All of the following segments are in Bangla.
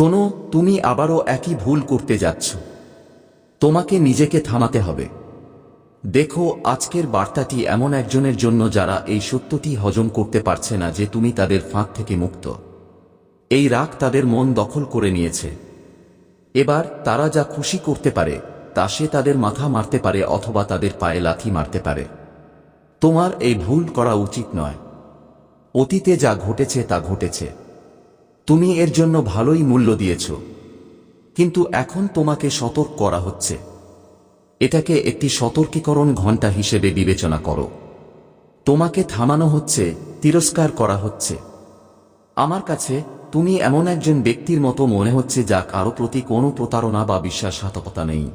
শোনো, তুমি আবারও একই ভুল করতে যাচ্ছ। তোমাকে নিজেকে থামাতে হবে। দেখো, আজকের বার্তাটি এমন একজনের জন্য যারা এই সত্যটি হজম করতে পারছে না যে তুমি তাদের ফাঁক থেকে মুক্ত। এই রাগ তাদের মন দখল করে নিয়েছে। এবার তারা যা খুশি করতে পারে, তা সে তাদের মাথা মারতে পারে অথবা তাদের পায়ে লাথি মারতে পারে। তোমার এই ভুল করা উচিত নয়। অতীতে যা ঘটেছে তা ঘটেছে। তুমি এর জন্য ভালোই মূল্য দিয়েছ। কিন্তু এখন তোমাকে সতর্ক করা হচ্ছে। এটাকে একটি সতর্কীকরণ ঘণ্টা হিসেবে বিবেচনা করো। তোমাকে থামানো হচ্ছে, তিরস্কার করা হচ্ছে। আমার কাছে তুমি এমন একজন ব্যক্তির মতো মনে হচ্ছে যা কারও প্রতি কোনো প্রতারণা বা বিশ্বাসঘাতকতা নেই।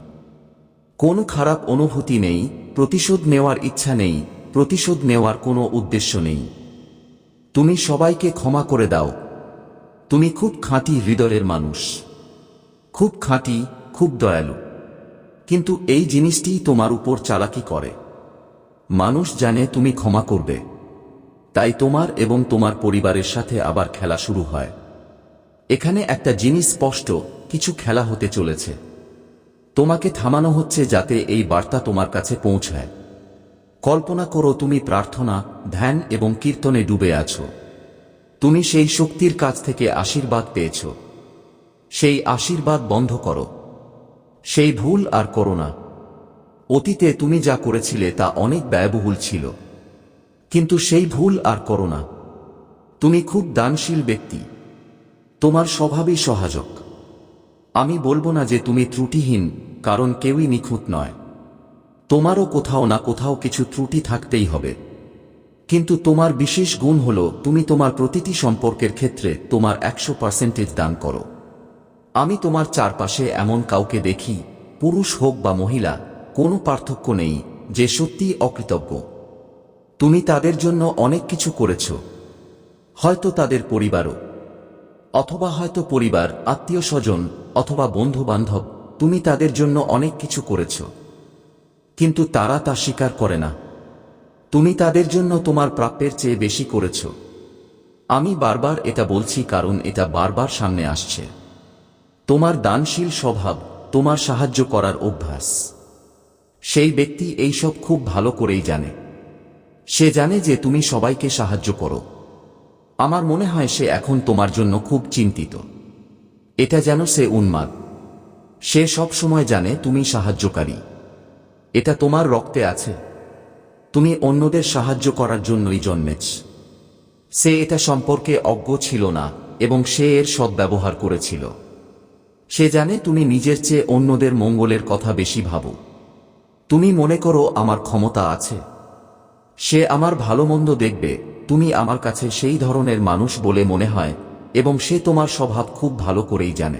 কোনো খারাপ অনুভূতি নেই, প্রতিশোধ নেওয়ার ইচ্ছা নেই, প্রতিশোধ নেওয়ার কোনো উদ্দেশ্য নেই। তুমি সবাইকে ক্ষমা করে দাও। তুমি খুব খাঁটি হৃদয়ের মানুষ। খুব খাঁটি, খুব দয়ালু। কিন্তু এই জিনিসটিই তোমার উপর চালাকি করে। মানুষ জানে তুমি ক্ষমা করবে। তাই তোমার এবং তোমার পরিবারের সাথে আবার খেলা শুরু হয়। এখানে একটা জিনিস স্পষ্ট, কিছু খেলা হতে চলেছে। তোমাকে থামানো হচ্ছে যাতে এই বার্তা তোমার কাছে পৌঁছায়। কল্পনা করো তুমি প্রার্থনা, ধ্যান এবং কীর্তনে ডুবে আছো। তুমি সেই শক্তির কাছ থেকে আশীর্বাদ পেয়েছ। সেই আশীর্বাদ বন্ধ করো। সেই ভুল আর করো না। অতীতে তুমি যা করেছিলে তা অনেক ব্যয়বহুল ছিল। কিন্তু সেই ভুল আর করো না। তুমি খুব দানশীল ব্যক্তি। তোমার স্বভাবই সহাজক। আমি বলব না যে তুমি ত্রুটিহীন, কারণ কেউই নিখুঁত নয়। তোমারও কোথাও না কোথাও কিছু ত্রুটি থাকতেই হবে। কিন্তু তোমার বিশেষ গুণ হল, তুমি তোমার প্রতিটি সম্পর্কের ক্ষেত্রে তোমার একশো পার্সেন্টেজ দান করো। আমি তোমার চারপাশে এমন কাউকে দেখি, পুরুষ হোক বা মহিলা, কোনো পার্থক্য নেই, যে সত্যিই অকৃতজ্ঞ। তুমি তাদের জন্য অনেক কিছু করেছ। হয়তো তাদের পরিবারও। অথবা হয়তো পরিবার, আত্মীয় স্বজন, অথবা বন্ধু বান্ধব তুমি তাদের জন্য অনেক কিছু করেছ। কিন্তু তারা তা স্বীকার করে না। তুমি তাদের জন্য তোমার প্রাপ্যের চেয়ে বেশি করেছ। আমি বারবার এটা বলছি কারণ এটা বারবার সামনে আসছে। তোমার দানশীল স্বভাব, তোমার সাহায্য করার অভ্যাস। সেই ব্যক্তি এইসব খুব ভালো করেই জানে। সে জানে যে তুমি সবাইকে সাহায্য করো। আমার মনে হয় সে এখন তোমার জন্য খুব চিন্তিত। এটা যেন সে উন্মাদ। সে সব সময় জানে তুমি সাহায্যকারী। এটা তোমার রক্তে আছে। তুমি অন্যদের সাহায্য করার জন্যই জন্মেছ। সে এটা সম্পর্কে অজ্ঞ ছিল না, এবং সে এর সদ্ব্যবহার করেছিল। সে জানে তুমি নিজের চেয়ে অন্যদের মঙ্গলের কথা বেশি ভাবো। তুমি মনে করো আমার ক্ষমতা আছে। সে আমার ভালো মন্দ দেখবে, তুমি আমার কাছে সেই ধরনের মানুষ বলে মনে হয়, এবং সে তোমার স্বভাব খুব ভালো করেই জানে।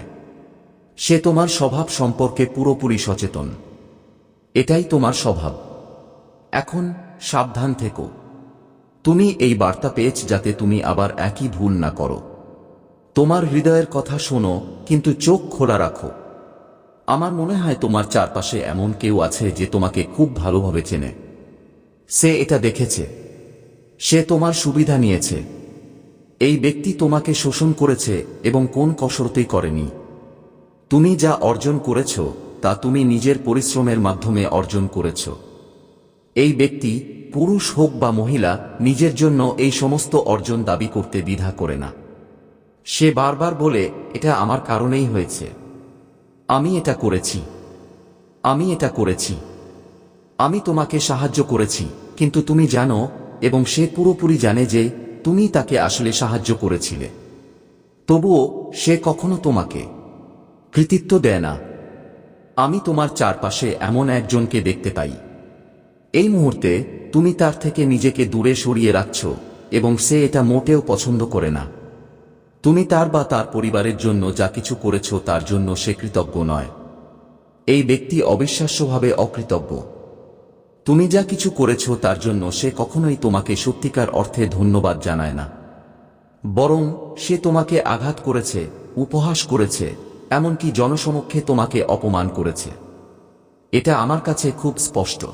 সে তোমার স্বভাব সম্পর্কে পুরোপুরি সচেতন। এটাই তোমার স্বভাব। এখন সাবধান থেকো। তুমি এই বার্তা পেয়েছ যাতে তুমি আবার একই ভুল না করো। তোমার হৃদয়ের কথা শোনো, কিন্তু চোখ খোলা রাখো। আমার মনে হয় তোমার চারপাশে এমন কেউ আছে যে তোমাকে খুব ভালোভাবে চেনে। সে এটা দেখেছে। সে তোমার সুবিধা নিয়েছে। এই ব্যক্তি তোমাকে শোষণ করেছে এবং কোন কসরতেই করেনি। তুমি যা অর্জন করেছ, তা তুমি নিজের পরিশ্রমের মাধ্যমে অর্জন করেছ। এই ব্যক্তি পুরুষ হোক বা মহিলা, নিজের জন্য এই সমস্ত অর্জন দাবি করতে দ্বিধা করে না। সে বারবার বলে, এটা আমার কারণেই হয়েছে। আমি এটা করেছি। আমি এটা করেছি। আমি তোমাকে সাহায্য করেছি। কিন্তু তুমি জানো, এবং সে পুরোপুরি জানে যে, তুমি তাকে আসলে সাহায্য করেছিলে। তবুও সে কখনো তোমাকে কৃতিত্ব দেয় না। আমি তোমার চারপাশে এমন একজনকে দেখতে পাই। এই মুহূর্তে তুমি তার থেকে নিজেকে দূরে সরিয়ে রাখছ এবং সে এটা মোটেও পছন্দ করে না। তুমি তার বা তার পরিবারের জন্য যা কিছু করেছ তার জন্য সে কৃতজ্ঞ নয়। এই ব্যক্তি অবিশ্বাস্যভাবে অকৃতজ্ঞ। তুমি যা কিছু করেছ তার জন্য সে কখনোই তোমাকে সত্যিকার অর্থে ধন্যবাদ জানায় না। বরং সে তোমাকে আঘাত করেছে, উপহাস করেছে, এমনকি জনসমক্ষে তোমাকে অপমান করেছে। এটা আমার কাছে খুব স্পষ্ট।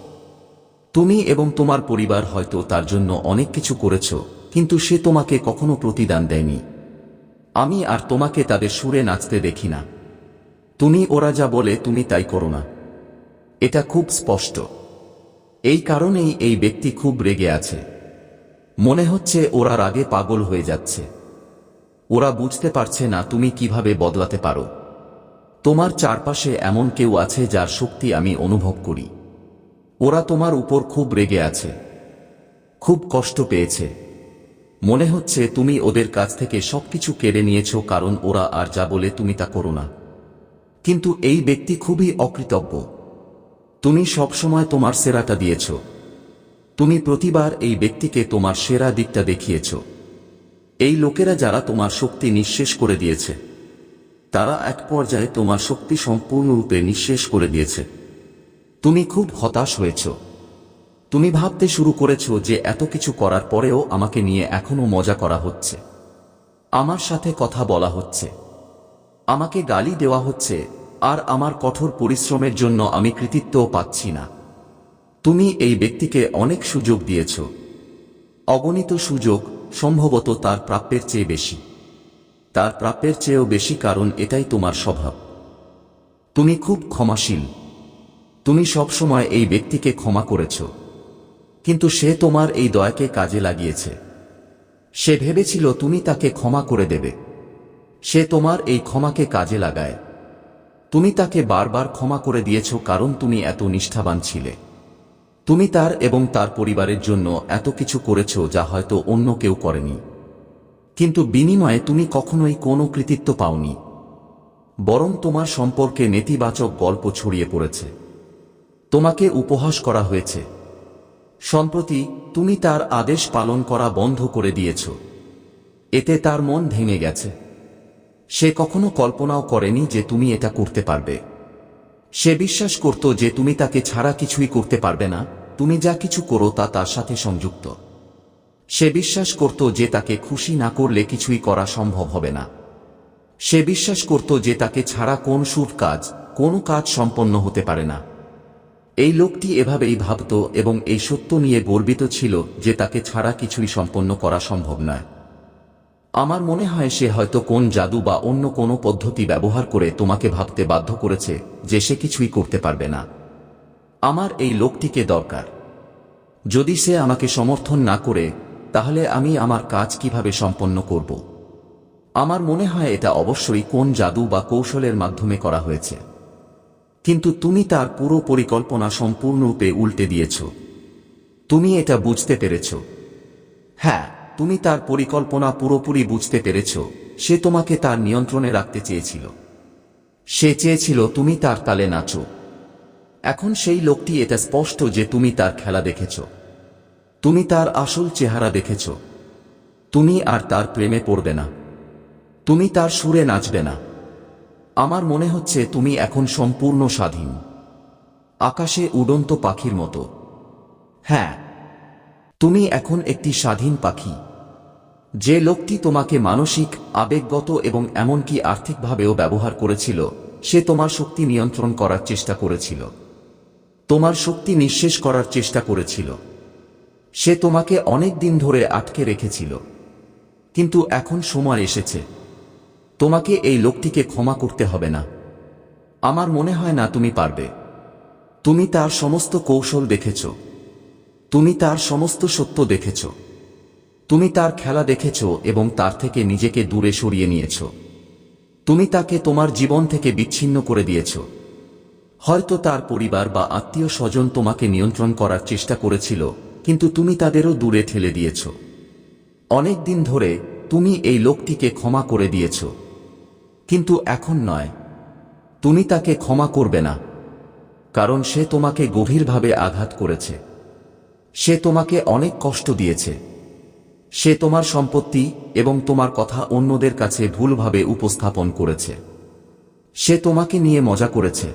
তুমি এবং তোমার পরিবার হয়তো তার জন্য অনেক কিছু করেছ, কিন্তু সে তোমাকে কখনো প্রতিদান দেয়নি। আমি আর তোমাকে তাদের সুরে নাচতে দেখি না। তুমি, ওরা যা বলে তুমি তাই করো না। এটা খুব স্পষ্ট। এই কারণেই এই ব্যক্তি খুব রেগে আছে। মনে হচ্ছে ওরা রাগে পাগল হয়ে যাচ্ছে। ওরা বুঝতে পারছে না তুমি কীভাবে বদলাতে পারো। তোমার চারপাশে এমন কেউ আছে যার শক্তি আমি অনুভব করি। ওরা তোমার উপর খুব রেগে আছে। খুব কষ্ট পেয়েছে। মনে হচ্ছে তুমি ওদের কাছ থেকে সবকিছু কেড়ে নিয়েছো কারণ ওরা আর যা বলে তুমি তা করো না। কিন্তু এই ব্যক্তি খুবই অকৃতজ্ঞ। তুমি সবসময় তোমার সেরাটা দিয়েছ। তুমি প্রতিবার এই ব্যক্তিকে তোমার সেরা দিকটা দেখিয়েছ। এই লোকেরা যারা তোমার শক্তি নিঃশেষ করে দিয়েছে, তারা এক পর্যায়ে তোমার শক্তি সম্পূর্ণরূপে নিঃশেষ করে দিয়েছে। তুমি খুব হতাশ হয়েছ। তুমি ভাবতে শুরু করেছ যে এত কিছু করার পরেও আমাকে নিয়ে এখনও মজা করা হচ্ছে। আমার সাথে কথা বলা হচ্ছে। আমাকে গালি দেওয়া হচ্ছে, আর আমার কঠোর পরিশ্রমের জন্য আমি কৃতিত্বও পাচ্ছি না। তুমি এই ব্যক্তিকে অনেক সুযোগ দিয়েছ। অগণিত সুযোগ সম্ভবত তার প্রাপ্যের চেয়ে বেশি। তার প্রাপ্যের চেয়েও বেশি কারণ এটাই তোমার স্বভাব। তুমি খুব ক্ষমাশীল। তুমি সবসময় এই ব্যক্তিকে ক্ষমা করেছ। কিন্তু সে তোমার এই দয়াকে কাজে লাগিয়েছে। সে ভেবেছিল তুমি তাকে ক্ষমা করে দেবে। সে তোমার এই ক্ষমাকে কাজে লাগায়। তুমি তাকে বারবার ক্ষমা করে দিয়েছ কারণ তুমি এত নিষ্ঠাবান ছিলে। তুমি তার এবং তার পরিবারের জন্য এত কিছু করেছ যা হয়তো অন্য কেউ করেনি। কিন্তু বিনিময়ে তুমি কখনোই কোনো কৃতিত্ব পাওনি। বরং তোমার সম্পর্কে নেতিবাচক গল্প ছড়িয়ে পড়েছে। তোমাকে উপহাস করা হয়েছে। সম্প্রতি তুমি তার আদেশ পালন করা বন্ধ করে দিয়েছ। এতে তার মন ভেঙে গেছে। সে কখনো কল্পনাও করেনি যে তুমি এটা করতে পারবে। সে বিশ্বাস করত যে তুমি তাকে ছাড়া কিছুই করতে পারবে না, তুমি যা কিছু করো তা তার সাথে সংযুক্ত। সে বিশ্বাস করত যে তাকে খুশি না করলে কিছুই করা সম্ভব হবে না। সে বিশ্বাস করত যে তাকে ছাড়া কোন শুভ কাজ, কোনো কাজ সম্পন্ন হতে পারে না। এই লোকটি এভাবেই ভাবত এবং এই সত্য নিয়ে গর্বিত ছিল যে তাকে ছাড়া কিছুই সম্পন্ন করা সম্ভব নয়। আমার মনে হয় সে হয়তো কোন জাদু বা অন্য কোনো পদ্ধতি ব্যবহার করে তোমাকে ভাবতে বাধ্য করেছে যে সে কিছুই করতে পারবে না। আমার এই লোকটিকে দরকার। যদি সে আমাকে সমর্থন না করে, তাহলে আমি আমার কাজ কীভাবে সম্পন্ন করব? আমার মনে হয় এটা অবশ্যই কোন জাদু বা কৌশলের মাধ্যমে করা হয়েছে। কিন্তু তুমি তার পুরো পরিকল্পনা সম্পূর্ণরূপে উল্টে দিয়েছ। তুমি এটা বুঝতে পেরেছ। হ্যাঁ তুমি তার পরিকল্পনা পুরোপুরি বুঝতে পেরেছ। সে তোমাকে তার নিয়ন্ত্রণে রাখতে চেয়েছিল। সে চেয়েছিল তুমি তার তালে নাচো। এখন সেই লোকটি এটা স্পষ্ট যে তুমি তার খেলা দেখেছ। তুমি তার আসল চেহারা দেখেছ। তুমি আর তার প্রেমে পড়বে না। তুমি তার সুরে নাচবে না। আমার মনে হচ্ছে তুমি এখন সম্পূর্ণ স্বাধীন। আকাশে উড়ন্ত পাখির মতো। হ্যাঁ তুমি এখন একটি স্বাধীন পাখি। যে লোকটি তোমাকে মানসিক, আবেগগত এবং এমনকি আর্থিকভাবেও ব্যবহার করেছিল, সে তোমার শক্তি নিয়ন্ত্রণ করার চেষ্টা করেছিল। তোমার শক্তি নিঃশেষ করার চেষ্টা করেছিল। সে তোমাকে অনেক দিন ধরে আটকে রেখেছিল। কিন্তু এখন সময় এসেছে। তোমাকে এই লোকটিকে ক্ষমা করতে হবে না। আমার মনে হয় না তুমি পারবে। তুমি তার সমস্ত কৌশল দেখেছ। তুমি তার সমস্ত সত্য দেখেছ। তুমি তার খেলা দেখেছ এবং তার থেকে নিজেকে দূরে সরিয়ে নিয়েছ। তুমি তাকে তোমার জীবন থেকে বিচ্ছিন্ন করে দিয়েছ। হয়তো তার পরিবার বা আত্মীয় স্বজন তোমাকে নিয়ন্ত্রণ করার চেষ্টা করেছিল, কিন্তু তুমি তাদেরও দূরে ঠেলে দিয়েছ। অনেক দিন ধরে তুমি এই লোকটিকে ক্ষমা করে দিয়েছ। কিন্তু এখন নয়। তুমি তাকে ক্ষমা করবে না, কারণ সে তোমাকে গভীরভাবে আঘাত করেছে। সে তোমাকে অনেক কষ্ট দিয়েছে। সে তোমার সম্পত্তি এবং তোমার কথা অন্যদের কাছে ভুলভাবে উপস্থাপন করেছে। সে তোমাকে নিয়ে মজা করেছে।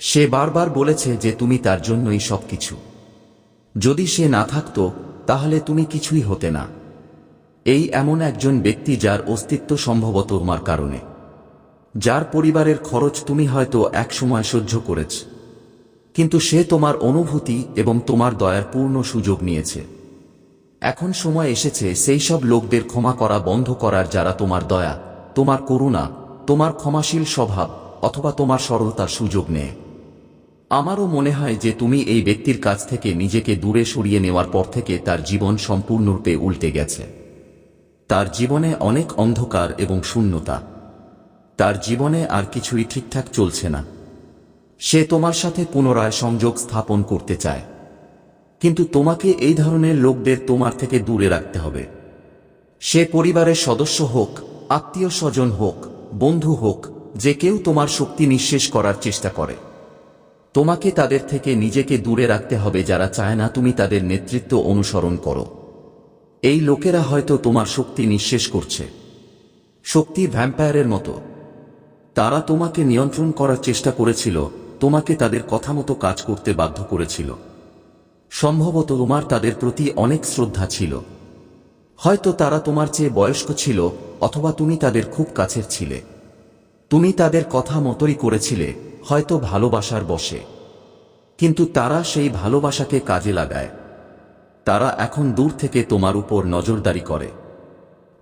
সে বারবার বলেছে যে তুমি তার জন্যই সবকিছু। যদি সে না থাকত, তাহলে তুমি কিছুই হতে না। এই এমন একজন ব্যক্তি যার অস্তিত্ব সম্ভবত তোমার কারণে। যার পরিবারের খরচ তুমি হয়তো একসময় সহ্য করেছ। কিন্তু সে তোমার অনুভূতি এবং তোমার দয়ার পূর্ণ সুযোগ নিয়েছে। এখন সময় এসেছে সেই সব লোকদের ক্ষমা করা বন্ধ করার যারা তোমার দয়া, তোমার করুণা, তোমার ক্ষমাশীল স্বভাব অথবা তোমার সরলতার সুযোগ নেয়। আমারও মনে হয় যে তুমি এই ব্যক্তির কাছ থেকে নিজেকে দূরে সরিয়ে নেওয়ার পর থেকে তার জীবন সম্পূর্ণরূপে উল্টে গেছে। তার জীবনে অনেক অন্ধকার এবং শূন্যতা। তার জীবনে আর কিছুই ঠিকঠাক চলছে না। সে তোমার সাথে পুনরায় সংযোগ স্থাপন করতে চায়। কিন্তু তোমাকে এই ধরনের লোকদের তোমার থেকে দূরে রাখতে হবে। সে পরিবারের সদস্য হোক, আত্মীয় স্বজন হোক, বন্ধু হোক, যে কেউ তোমার শক্তি নিঃশেষ করার চেষ্টা করে। তোমাকে তাদের থেকে নিজেকে দূরে রাখতে হবে যারা চায় না তুমি তাদের নেতৃত্ব অনুসরণ করো। এই লোকেরা হয়তো তোমার শক্তি নিঃশেষ করছে। শক্তি ভ্যাম্পায়ারের মতো। তারা তোমাকে নিয়ন্ত্রণ করার চেষ্টা করেছিল, তোমাকে তাদের কথা মতো কাজ করতে বাধ্য করেছিল। সম্ভবত তোমার তাদের প্রতি অনেক শ্রদ্ধা ছিল। হয়তো তারা তোমার চেয়ে বয়স্ক ছিল, অথবা তুমি তাদের খুব কাছের ছিলে। তুমি তাদের কথা মতোই করেছিলে, হয়তো ভালোবাসার বসে কিন্তু তারা সেই ভালোবাসাকে কাজে লাগায়। তারা এখন দূর থেকে তোমার উপর নজরদারি করে।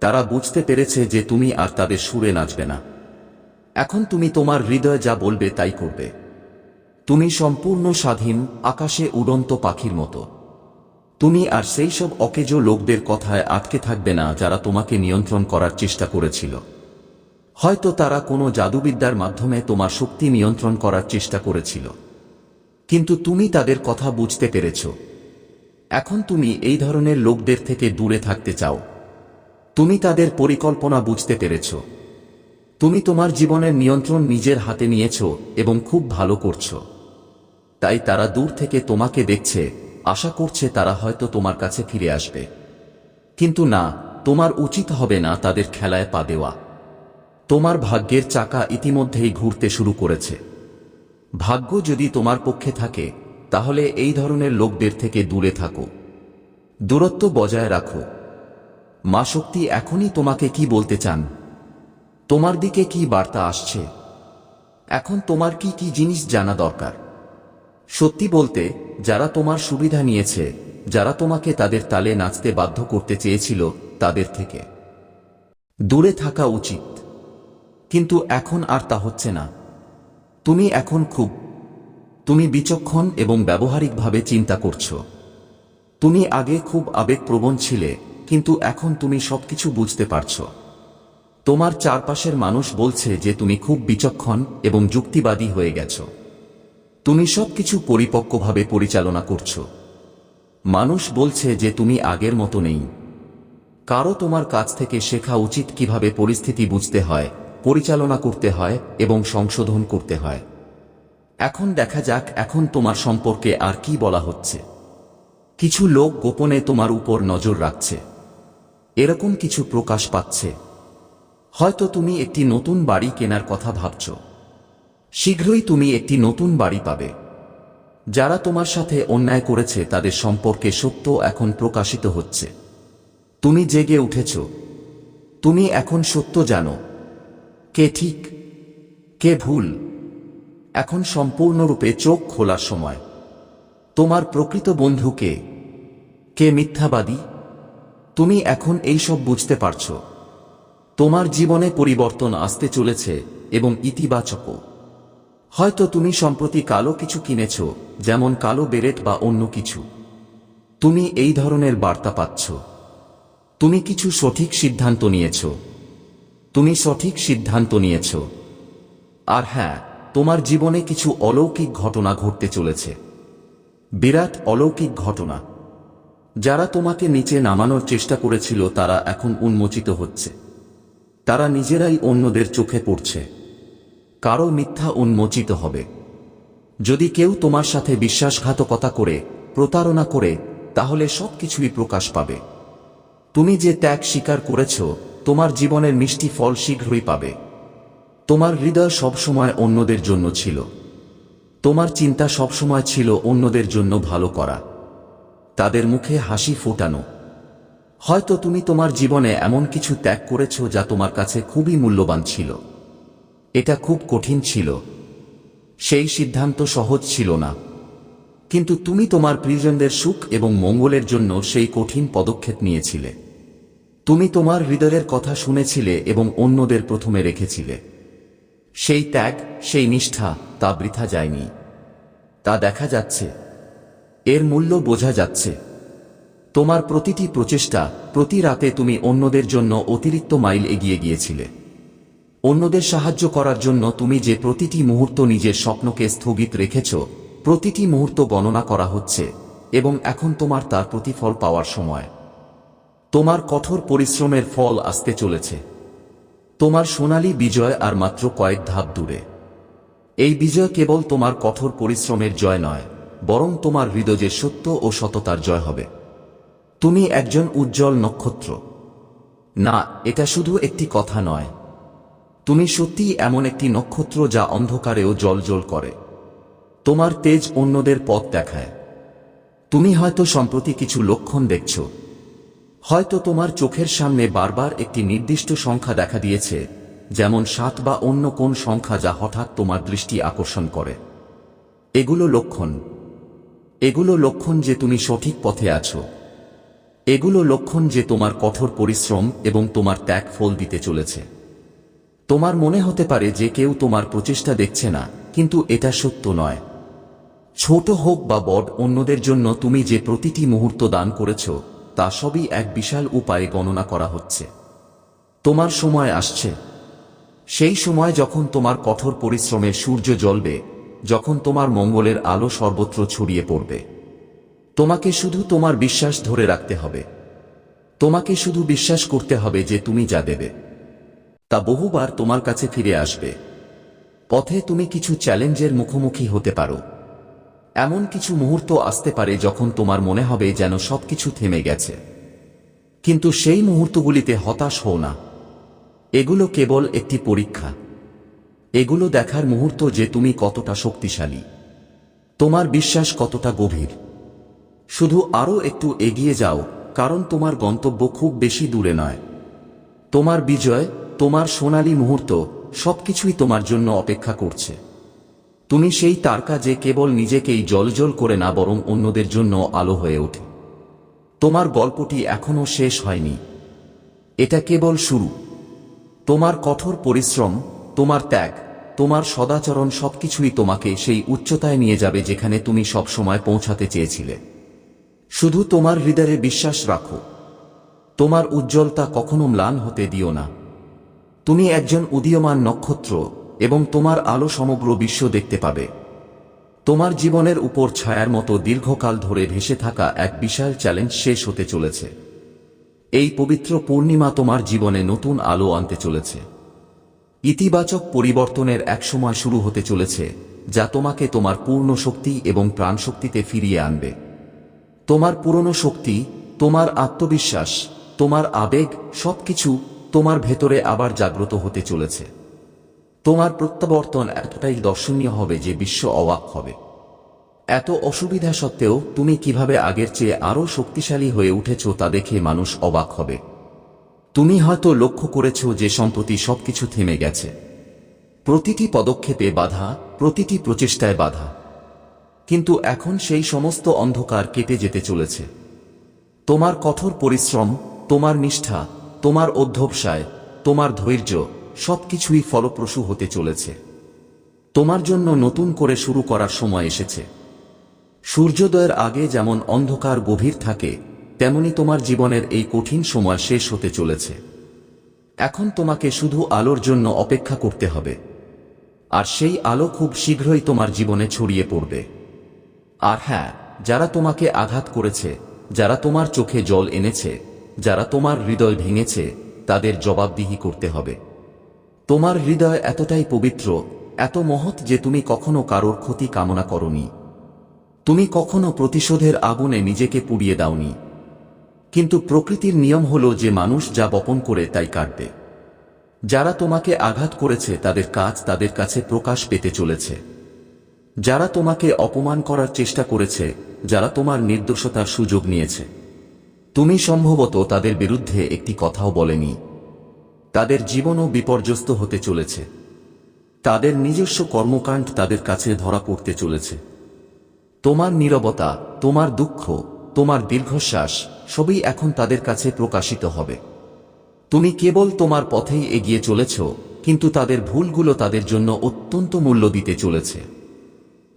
তারা বুঝতে পেরেছে যে তুমি আর তাদের সুরে নাচবে না। এখন তুমি তোমার হৃদয় যা বলবে তাই করবে। তুমি সম্পূর্ণ স্বাধীন, আকাশে উড়ন্ত পাখির মতো। তুমি আর সেই সব অকেজো লোকদের কথায় আটকে থাকবে না যারা তোমাকে নিয়ন্ত্রণ করার চেষ্টা করেছিল। হয়তো তারা কোনো জাদুবিদ্যার মাধ্যমে তোমার শক্তি নিয়ন্ত্রণ করার চেষ্টা করেছিল। কিন্তু তুমি তাদের কথা বুঝতে পেরেছ। এখন তুমি এই ধরনের লোকদের থেকে দূরে থাকতে চাও। তুমি তাদের পরিকল্পনা বুঝতে পেরেছ। তুমি তোমার জীবনের নিয়ন্ত্রণ নিজের হাতে নিয়েছ এবং খুব ভালো করছ। তাই তারা দূর থেকে তোমাকে দেখছে, আশা করছে তারা হয়তো তোমার কাছে ফিরে আসবে। কিন্তু না, তোমার উচিত হবে না তাদের খেলায় পা দেওয়া। তোমার ভাগ্যের চাকা ইতিমধ্যেই ঘুরতে শুরু করেছে। ভাগ্য যদি তোমার পক্ষে থাকে, তাহলে এই ধরনের লোকদের থেকে দূরে থাকো। দূরত্ব বজায় রাখো। মা শক্তি এখনই তোমাকে কি বলতে চান? তোমার দিকে কি বার্তা আসছে? এখন তোমার কি কি জিনিস জানা দরকার? সত্যি বলতে, যারা তোমার সুবিধা নিয়েছে, যারা তোমাকে তাদের তালে নাচতে বাধ্য করতে চেয়েছিল, তাদের থেকে। দূরে থাকা উচিত। কিন্তু এখন আর তা হচ্ছে না। তুমি এখন খুব, তুমি বিচক্ষণ এবং ব্যবহারিকভাবে চিন্তা করছ। তুমি আগে খুব আবেগপ্রবণ ছিলে, কিন্তু এখন তুমি সবকিছু বুঝতে পারছ। তোমার চারপাশের মানুষ বলছে যে তুমি খুব বিচক্ষণ এবং যুক্তিবাদী হয়ে গেছো। তুমি সবকিছু পরিপক্কভাবে পরিচালনা করছ। মানুষ বলছে যে তুমি আগের মতো নেই। কারও তোমার কাছ থেকে শেখা উচিত কীভাবে পরিস্থিতি বুঝতে হয়, পরিচালনা করতে হয় এবং সংশোধন করতে হয়। এখন দেখা যাক এখন তোমার সম্পর্কে আর কি বলা হচ্ছে। কিছু লোক গোপনে তোমার উপর নজর রাখছে। এরকম কিছু প্রকাশ পাচ্ছে। হয়তো তুমি একটি নতুন বাড়ি কেনার কথা ভাবছ। শীঘ্রই তুমি একটি নতুন বাড়ি পাবে। যারা তোমার সাথে অন্যায় করেছে, তাদের সম্পর্কে সত্য এখন প্রকাশিত হচ্ছে। তুমি জেগে উঠেছ। তুমি এখন সত্য জানো। কে ঠিক, কে ভুল, এখন সম্পূর্ণরূপে চোখ খোলার সময়। তোমার প্রকৃত বন্ধু কে? কে মিথ্যাবাদী? তুমি এখন এই সব বুঝতে পারছ। তোমার জীবনে পরিবর্তন আসতে চলেছে এবং ইতিবাচকও। হয়তো তুমি সম্প্রতি কালো কিছু কিনেছ, যেমন কালো বেরেট বা অন্য কিছু। তুমি এই ধরনের বার্তা পাচ্ছ। তুমি কিছু সঠিক সিদ্ধান্ত নিয়েছ। তুমি সঠিক সিদ্ধান্ত নিয়েছ। আর হ্যাঁ তোমার জীবনে কিছু অলৌকিক ঘটনা ঘটতে চলেছে। বিরাট অলৌকিক ঘটনা। যারা তোমাকে নিচে নামানোর চেষ্টা করেছিল, তারা এখন উন্মোচিত হচ্ছে। তারা নিজেরাই অন্যদের চোখে পড়ছে। কারও মিথ্যা উন্মোচিত হবে। যদি কেউ তোমার সাথে বিশ্বাসঘাতকতা করে, প্রতারণা করে, তাহলে সবকিছুই প্রকাশ পাবে। তুমি যে ত্যাগ স্বীকার করেছ, তোমার জীবনের মিষ্টি ফল শীঘ্রই পাবে। তোমার হৃদয় সবসময় অন্যদের জন্য ছিল। তোমার চিন্তা সবসময় ছিল অন্যদের জন্য ভালো করা। তাদের মুখে হাসি ফোটানো। হয়তো তুমি তোমার জীবনে এমন কিছু ত্যাগ করেছ যা তোমার কাছে খুবই মূল্যবান ছিল। এটা খুব কঠিন ছিল। সেই সিদ্ধান্ত সহজ ছিল না। কিন্তু তুমি তোমার প্রিয়জনদের সুখ এবং মঙ্গলের জন্য সেই কঠিন পদক্ষেপ নিয়েছিলে। তুমি তোমার হৃদয়ের কথা শুনেছিলে এবং অন্যদের প্রথমে রেখেছিলে। সেই ত্যাগ, সেই নিষ্ঠা, তা বৃথা যায়নি। তা দেখা যাচ্ছে। এর মূল্য বোঝা যাচ্ছে। তোমার প্রতিটি প্রচেষ্টা, প্রতি রাতে তুমি অন্যদের জন্য অতিরিক্ত মাইল এগিয়ে গিয়েছিলে। অন্যদের সাহায্য করার জন্য তুমি যে প্রতিটি মুহূর্ত নিজের স্বপ্নকে স্থগিত রেখেছ, প্রতিটি মুহূর্ত গণনা করা হচ্ছে, এবং এখন তোমার তার প্রতিফল পাওয়ার সময়। তোমার কঠোর পরিশ্রমের ফল আসতে চলেছে। তোমার সোনালী বিজয় আর মাত্র কয়েক ধাপ দূরে। এই বিজয় কেবল তোমার কঠোর পরিশ্রমের জয় নয়, বরং তোমার হৃদয়ের সত্য ও সততার জয় হবে। তুমি একজন উজ্জ্বল নক্ষত্র। না, এটা শুধু একটি কথা নয়। তুমি সত্যিই এমন একটি নক্ষত্র যা অন্ধকারেও জলজল করে। তোমার তেজ অন্যদের পথ দেখায়। তুমি হয়তো সম্প্রতি কিছু লক্ষণ দেখছ। হয়তো তোমার চোখের সামনে বারবার একটি নির্দিষ্ট সংখ্যা দেখা দিয়েছে, যেমন সাত বা অন্য কোন সংখ্যা যা হঠাৎ তোমার দৃষ্টি আকর্ষণ করে। এগুলো লক্ষণ। এগুলো লক্ষণ যে তুমি সঠিক পথে আছো। এগুলো লক্ষণ যে তোমার কঠোর পরিশ্রম এবং তোমার ত্যাগ ফল দিতে চলেছে। তোমার মনে হতে পারে যে কেউ তোমার প্রচেষ্টা দেখছে না, কিন্তু এটা সত্য নয়। ছোট হোক বা বড়, অন্যদের জন্য তুমি যে প্রতিটি মুহূর্ত দান করেছ, তা সবই এক বিশাল উপায়ে গণনা করা হচ্ছে। তোমার সময় আসছে। সেই সময় যখন তোমার কঠোর পরিশ্রমের সূর্য জ্বলবে, যখন তোমার মঙ্গলের আলো সর্বত্র ছড়িয়ে পড়বে। তোমাকে শুধু তোমার বিশ্বাস ধরে রাখতে হবে। তোমাকে শুধু বিশ্বাস করতে হবে যে তুমি যা দেবে, তা বহুবার তোমার কাছে ফিরে আসবে। পথে তুমি কিছু চ্যালেঞ্জের মুখোমুখি হতে পারো। এমন কিছু মুহূর্ত আসতে পারে যখন তোমার মনে হবে যেন সবকিছু থেমে গেছে। কিন্তু সেই মুহূর্তগুলিতে হতাশ হও না। এগুলো কেবল একটি পরীক্ষা। এগুলো দেখার মুহূর্ত যে তুমি কতটা শক্তিশালী। তোমার বিশ্বাস কতটা গভীর। শুধু আরও একটু এগিয়ে যাও, কারণ তোমার গন্তব্য খুব বেশি দূরে নয়। তোমার বিজয়, তোমার সোনালী মুহূর্ত, সবকিছুই তোমার জন্য অপেক্ষা করছে। তুমি সেই তারকা যে কেবল নিজেকেই জলজল করে না, বরং অন্যদের জন্য আলো হয়ে ওঠে। তোমার গল্পটি এখনও শেষ হয়নি। এটা কেবল শুরু। তোমার কঠোর পরিশ্রম, তোমার ত্যাগ, তোমার সদাচরণ সবকিছুই তোমাকে সেই উচ্চতায় নিয়ে যাবে যেখানে তুমি সবসময় পৌঁছাতে চেয়েছিলে। শুধু তোমার হৃদয়ে বিশ্বাস রাখো। তোমার উজ্জ্বলতা কখনো ম্লান হতে দিও না। তুমি একজন উদীয়মান নক্ষত্র এবং তোমার আলো সমগ্র বিশ্ব দেখতে পাবে। তোমার জীবনের উপর ছায়ার মতো দীর্ঘকাল ধরে ভেসে থাকা এক বিশাল চ্যালেঞ্জ শেষ হতে চলেছে। এই পবিত্র পূর্ণিমা তোমার জীবনে নতুন আলো আনতে চলেছে। ইতিবাচক পরিবর্তনের এক সময় শুরু হতে চলেছে, যা তোমাকে তোমার পূর্ণ শক্তি এবং প্রাণশক্তিতে ফিরিয়ে আনবে। তোমার পুরনো শক্তি, তোমার আত্মবিশ্বাস, তোমার আবেগ, সবকিছু তোমার ভেতরে আবার জাগ্রত হতে চলেছে। তোমার প্রত্যাবর্তন এতটাই দর্শনীয় হবে যে বিশ্ব অবাক হবে। এত অসুবিধা সত্ত্বেও তুমি কীভাবে আগের চেয়ে আরও শক্তিশালী হয়ে উঠেছ তা দেখে মানুষ অবাক হবে। তুমি হয়তো লক্ষ্য করেছ যে সম্প্রতি সবকিছু থেমে গেছে। প্রতিটি পদক্ষেপে বাধা, প্রতিটি প্রচেষ্টায় বাধা। কিন্তু এখন সেই সমস্ত অন্ধকার কেটে যেতে চলেছে। তোমার কঠোর পরিশ্রম, তোমার নিষ্ঠা, তোমার অধ্যবসায়, তোমার ধৈর্য, সবকিছুই ফলপ্রসূ হতে চলেছে। তোমার জন্য নতুন করে শুরু করার সময় এসেছে। সূর্যোদয়ের আগে যেমন অন্ধকার গভীর থাকে, তেমনি তোমার জীবনের এই কঠিন সময় শেষ হতে চলেছে। এখন তোমাকে শুধু আলোর জন্য অপেক্ষা করতে হবে। আর সেই আলো খুব শীঘ্রই তোমার জীবনে ছড়িয়ে পড়বে। আর হ্যাঁ যারা তোমাকে আঘাত করেছে, যারা তোমার চোখে জল এনেছে, যারা তোমার হৃদয় ভেঙেছে, তাদের জবাবদিহি করতে হবে। তোমার হৃদয় এতটাই পবিত্র, এত মহৎ যে তুমি কখনো কারোর ক্ষতি কামনা করনি। তুমি কখনো প্রতিশোধের আগুনে নিজেকে পুড়িয়ে দাওনি। কিন্তু প্রকৃতির নিয়ম হল যে মানুষ যা বপন করে তাই কাটবে। যারা তোমাকে আঘাত করেছে, তাদের কাজ তাদের কাছে প্রকাশ পেতে চলেছে। যারা তোমাকে অপমান করার চেষ্টা করেছে, যারা তোমার নির্দোষতার সুযোগ নিয়েছে। তুমি সম্ভবত তাদের বিরুদ্ধে একটি কথাও বলেনি। তাদের জীবনও বিপর্যস্ত হতে চলেছে। তাদের নিজস্ব কর্মকাণ্ড তাদের কাছে ধরা পড়তে চলেছে। তোমার নীরবতা, তোমার দুঃখ, তোমার দীর্ঘশ্বাস, সবই এখন তাদের কাছে প্রকাশিত হবে। তুমি কেবল তোমার পথেই এগিয়ে চলেছ, কিন্তু তাদের ভুলগুলো তাদের জন্য অত্যন্ত মূল্য দিতে চলেছে।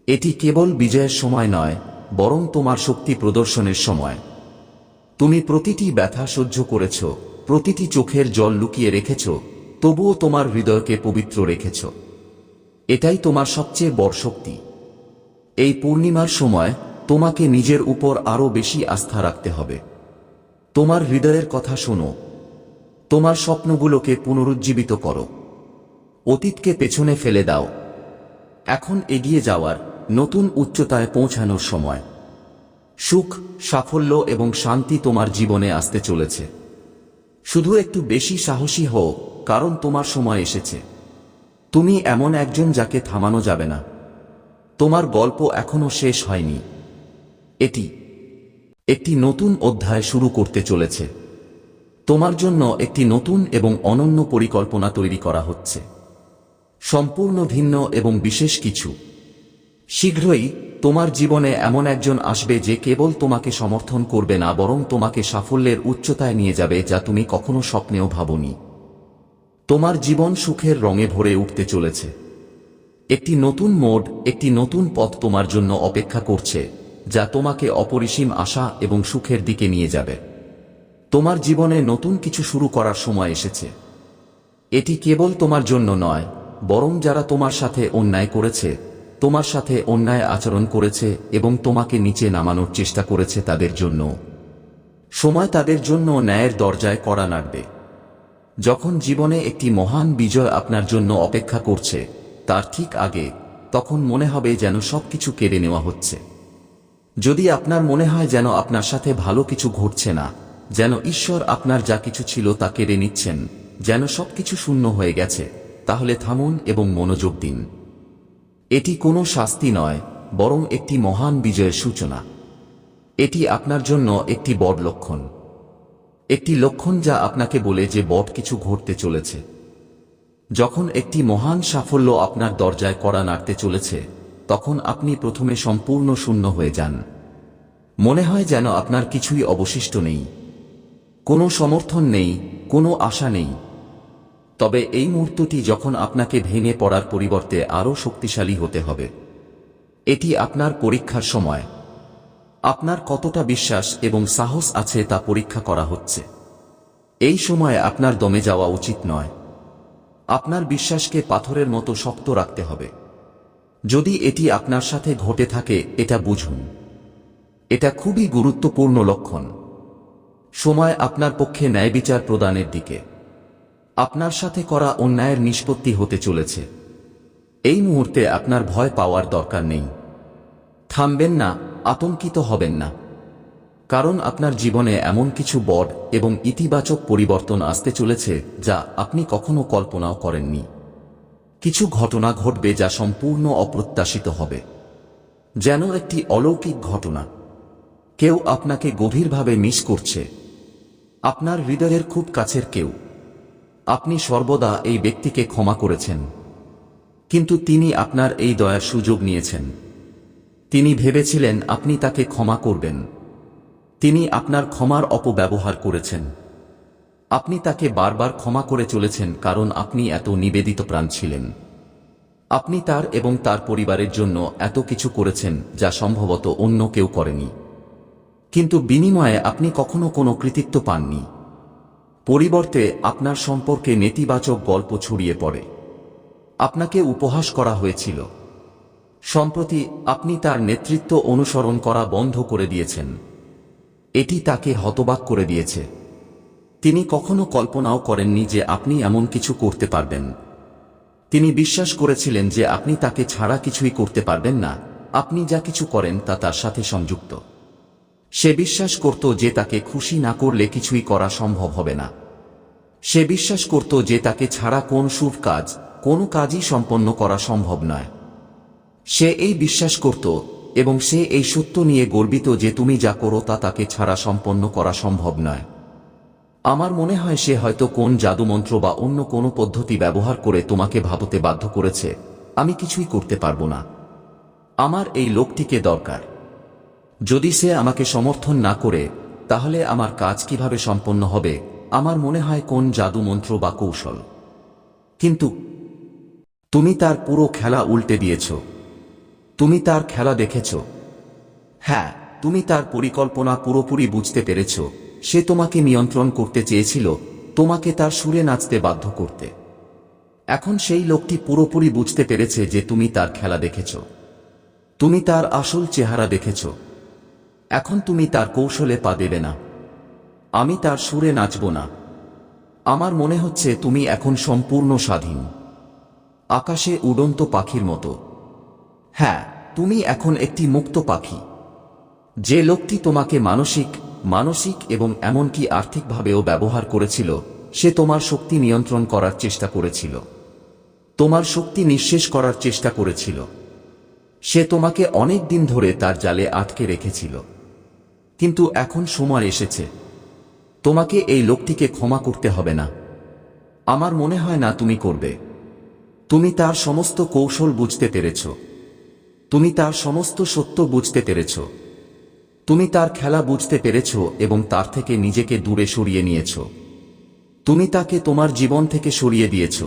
এটি কেবল বিজয়ের সময় নয়, বরং তোমার শক্তি প্রদর্শনের সময়। তুমি প্রতিটি ব্যথা সহ্য করেছ, প্রতিটি চোখের জল লুকিয়ে রেখেছ, তবুও তোমার হৃদয়কে পবিত্র রেখেছ। এটাই তোমার সবচেয়ে বড় শক্তি। এই পূর্ণিমার সময় তোমাকে নিজের উপর আরও বেশি আস্থা রাখতে হবে। তোমার হৃদয়ের কথা শোনো। তোমার স্বপ্নগুলোকে পুনরুজ্জীবিত করো। অতীতকে পেছনে ফেলে দাও। এখন এগিয়ে যাওয়ার নতুন উচ্চতায় পৌঁছানোর সময়। সুখ, সাফল্য এবং শান্তি তোমার জীবনে আসতে চলেছে। শুধু একটু বেশি সাহসী হও, কারণ তোমার সময় এসেছে। তুমি এমন একজন যাকে থামানো যাবে না। তোমার গল্প এখনও শেষ হয়নি। এটি একটি নতুন অধ্যায় শুরু করতে চলেছে। তোমার জন্য একটি নতুন এবং অনন্য পরিকল্পনা তৈরি করা হচ্ছে। সম্পূর্ণ ভিন্ন এবং বিশেষ কিছু। শীঘ্রই তোমার জীবনে এমন একজন আসবে যে কেবল তোমাকে সমর্থন করবে না, বরং তোমাকে সাফল্যের উচ্চতায় নিয়ে যাবে যা তুমি কখনো স্বপ্নেও ভাবনি। তোমার জীবন সুখের রঙে ভরে উঠতে চলেছে। একটি নতুন মোড, একটি নতুন পথ তোমার জন্য অপেক্ষা করছে, যা তোমাকে অপরিসীম আশা এবং সুখের দিকে নিয়ে যাবে। তোমার জীবনে নতুন কিছু শুরু করার সময় এসেছে। এটি কেবল তোমার জন্য নয়, বরং যারা তোমার সাথে অন্যায় করেছে তোমার সাথে অন্যায় আচরণ করেছে এবং তোমাকে নিচে নামানোর চেষ্টা করেছে তাদের জন্য। সময় তাদের জন্য ন্যায়ের দরজায় কড়া নাড়বে। যখন জীবনে একটি মহান বিজয় আপনার জন্য অপেক্ষা করছে, তার ঠিক আগে, তখন মনে হবে যেন সবকিছু কেড়ে নেওয়া হচ্ছে। যদি আপনার মনে হয় যেন আপনার সাথে ভালো কিছু ঘটছে না, যেন ঈশ্বর আপনার যা কিছু ছিল তা কেড়ে নিচ্ছেন, যেন সবকিছু শূন্য হয়ে গেছে, তাহলে থামুন এবং মনোযোগ দিন। এটি কোনো শাস্তি নয়, বরং একটি মহান বিজয়ের সূচনা। এটি আপনার জন্য একটি বড় লক্ষণ। একটি লক্ষণ যা আপনাকে বলে যে বট কিছু ঘটতে চলেছে। যখন একটি মহান সাফল্য আপনার দরজায় কড়া নাড়তে চলেছে, তখন আপনি প্রথমে সম্পূর্ণ শূন্য হয়ে যান। মনে হয় যেন আপনার কিছুই অবশিষ্ট নেই। কোনো সমর্থন নেই, কোনো আশা নেই। তবে এই মুহূর্তটি যখন আপনাকে ভেঙে পড়ার পরিবর্তে আরও শক্তিশালী হতে হবে। এটি আপনার পরীক্ষার সময়। আপনার কতটা বিশ্বাস এবং সাহস আছে তা পরীক্ষা করা হচ্ছে। এই সময়ে আপনার দমে যাওয়া উচিত নয়। আপনার বিশ্বাসকে পাথরের মতো শক্ত রাখতে হবে। যদি এটি আপনার সাথে ঘটে থাকে, এটা বুঝুন। এটা খুবই গুরুত্বপূর্ণ লক্ষণ। সময় আপনার পক্ষে ন্যায় বিচার প্রদানের দিকে। আপনার সাথে করা অন্যায়ের নিষ্পত্তি হতে চলেছে। এই মুহূর্তে আপনার ভয় পাওয়ার দরকার নেই। থামবেন না, আতঙ্কিত হবেন না। কারণ আপনার জীবনে এমন কিছু বড় এবং ইতিবাচক পরিবর্তন আসতে চলেছে যা আপনি কখনো কল্পনাও করেননি। কিছু ঘটনা ঘটবে যা সম্পূর্ণ অপ্রত্যাশিত হবে। যেন একটি অলৌকিক ঘটনা। কেউ আপনাকে গভীরভাবে মিস করছে। আপনার হৃদয়ের খুব কাছের কেউ। আপনি সর্বদা এই ব্যক্তিকে ক্ষমা করেছেন। কিন্তু তিনি আপনার এই দয়ার সুযোগ নিয়েছেন। তিনি ভেবেছিলেন আপনি তাকে ক্ষমা করবেন। তিনি আপনার ক্ষমার অপব্যবহার করেছেন। আপনি তাকে বারবার ক্ষমা করে চলেছেন কারণ আপনি এত নিবেদিত প্রাণ ছিলেন। আপনি তার এবং তার পরিবারের জন্য এত কিছু করেছেন যা সম্ভবত অন্য কেউ করেনি। কিন্তু বিনিময়ে আপনি কখনো কোনো কৃতিত্ব পাননি। পরিবর্তে আপনার সম্পর্কে নেতিবাচক গল্প ছড়িয়ে পড়ে। আপনাকে উপহাস করা হয়েছিল। সম্প্রতি আপনি তার নেতৃত্ব অনুসরণ করা বন্ধ করে দিয়েছেন। এটি তাকে হতবাক করে দিয়েছে। তিনি কখনো কল্পনাও করেননি যে আপনি এমন কিছু করতে পারবেন। তিনি বিশ্বাস করেছিলেন যে আপনি তাকে ছাড়া কিছুই করতে পারবেন না। আপনি যা কিছু করেন তা তার সাথে সংযুক্ত। সে বিশ্বাস করত যে তাকে খুশি না করলে কিছুই করা সম্ভব হবে না। সে বিশ্বাস করত যে তাকে ছাড়া কোন শুভ কাজ, কোনো কাজই সম্পন্ন করা সম্ভব নয়। সে এই বিশ্বাস করত এবং সে এই সত্য নিয়ে গর্বিত যে তুমি যা করো তা তাকে ছাড়া সম্পন্ন করা সম্ভব নয়। আমার মনে হয় সে হয়তো কোন জাদুমন্ত্র বা অন্য কোনো পদ্ধতি ব্যবহার করে তোমাকে ভাবতে বাধ্য করেছে। আমি কিছুই করতে পারব না। আমার এই লোকটিকে দরকার। যদি সে আমাকে সমর্থন না করে, তাহলে আমার কাজ কীভাবে সম্পন্ন হবে, আমার মনে হয় কোন জাদু মন্ত্র বা কৌশল। কিন্তু তুমি তার পুরো খেলা উল্টে দিয়েছ। তুমি তার খেলা দেখেছ। হ্যাঁ তুমি তার পরিকল্পনা পুরোপুরি বুঝতে পেরেছ। সে তোমাকে নিয়ন্ত্রণ করতে চেয়েছিল, তোমাকে তার সুরে নাচতে বাধ্য করতে। এখন সেই লোকটি পুরোপুরি বুঝতে পেরেছে যে তুমি তার খেলা দেখেছ। তুমি তার আসল চেহারা দেখেছ। এখন তুমি তার কৌশলে পা দেবে না। আমি তার সুরে নাচব না। আমার মনে হচ্ছে তুমি এখন সম্পূর্ণ স্বাধীন। আকাশে উড়ন্ত পাখির মতো। হ্যাঁ তুমি এখন একটি মুক্ত পাখি। যে লোকটি তোমাকে মানসিক মানসিক এবং এমনকি আর্থিকভাবেও ব্যবহার করেছিল, সে তোমার শক্তি নিয়ন্ত্রণ করার চেষ্টা করেছিল। তোমার শক্তি নিঃশেষ করার চেষ্টা করেছিল। সে তোমাকে অনেক দিন ধরে তার জালে আটকে রেখেছিল। কিন্তু এখন সময় এসেছে। তোমাকে এই লোকটিকে ক্ষমা করতে হবে না। আমার মনে হয় না তুমি করবে। তুমি তার সমস্ত কৌশল বুঝতে পেরেছ। তুমি তার সমস্ত সত্য বুঝতে পেরেছ। তুমি তার খেলা বুঝতে পেরেছ এবং তার থেকে নিজেকে দূরে সরিয়ে নিয়েছ। তুমি তাকে তোমার জীবন থেকে সরিয়ে দিয়েছ।